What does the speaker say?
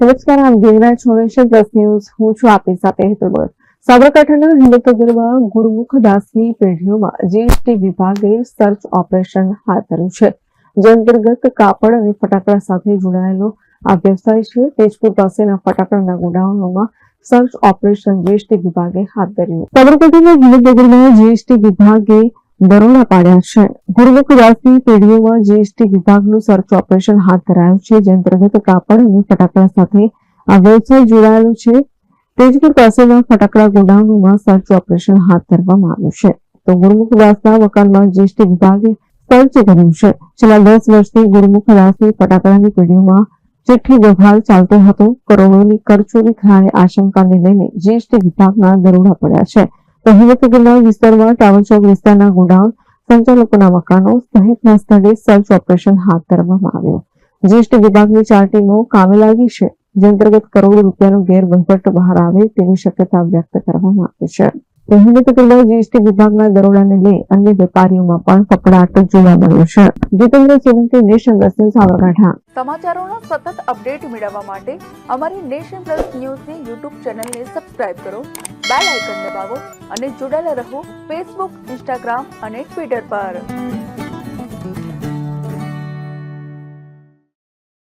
નમસ્કાર, આમ Giriraj છોડેશ્વર plus news. હું છું આપની સાથે હેતુ ભગત સાબરકાંઠાના હિંમતનગરમાં ગુરુમુખ દાસની પેઢીઓમાં જીએસટી વિભાગે સર્ચ ઓપરેશન હાથ ધર્યું છે. જે અંતર્ગત કાપડ અને ફટાકડા સાથે જોડાયેલો આ વ્યવસાય છે. તેજપુર પાસેના ફટાકડાના ગોડાઉનોમાં સર્ચ ઓપરેશન જીએસટી વિભાગે હાથ ધર્યું. સાબરકાંઠાના હિંમતનગરમાં જીએસટી વિભાગે દરોડા પાડ્યા છે. ગુરુમુખ દાસની પેઢીઓમાં જીએસટી વિભાગનું સર્ચ ઓપરેશન હાથ ધરાયું છે. જે અંતર્ગત કાપડ અને ફટાકડા સાથે આ વ્યવસાય જોડાયેલો છે. તેજપુર પાસેના ફટાકડા ગોડાઉનમાં સર્ચ ઓપરેશન હાથ ધરવામાં આવ્યું છે. તો ગુરુમુખદાસના મકાનમાં જીએસટી વિભાગે સર્ચ કર્યું છે. છેલ્લા દસ વર્ષથી ગુરુમુખદાસની ફટાકડાની પેઢીઓમાં ચિઠ્ઠી વ્યવહાર ચાલતો હતો, કરોડોની કરચોરી થાય આશંકાને લઈને જીએસટી વિભાગના દરોડા પડ્યા છે. તો હિંમતનગરના વિસ્તારમાં ટાવર વિસ્તારના ગોડાઉન સંચાલકોના મકાનો સહિતના સ્થળે સર્ચ ઓપરેશન હાથ ધરવામાં આવ્યું. જીએસટી વિભાગની ચાર ટીમો કામે લાગી છે. જે અંતર્ગત કરોડો રૂપિયાનો ગેરવહીવટ બહાર આવે તેવી શક્યતા વ્યક્ત કરવામાં આવી છે. હિંમતનગરના જીએસટી વિભાગના દરોડાને લઈ અન્ય વેપારીઓમાં પણ કપડાટ જોવા મળ્યો છે. Jitendra Solanki nation plus news Sabarkantha. સમાચારોનો સતત અપડેટ મેળવવા માટે અમારી નેશન પ્લસ ન્યૂઝની યુટ્યુબ ચેનલને સબસ્ક્રાઇબ કરો, બેલ આઇકન દબાવો અને જોડાયેલા રહો ફેસબુક, ઇન્સ્ટાગ્રામ અને ટ્વિટર પર.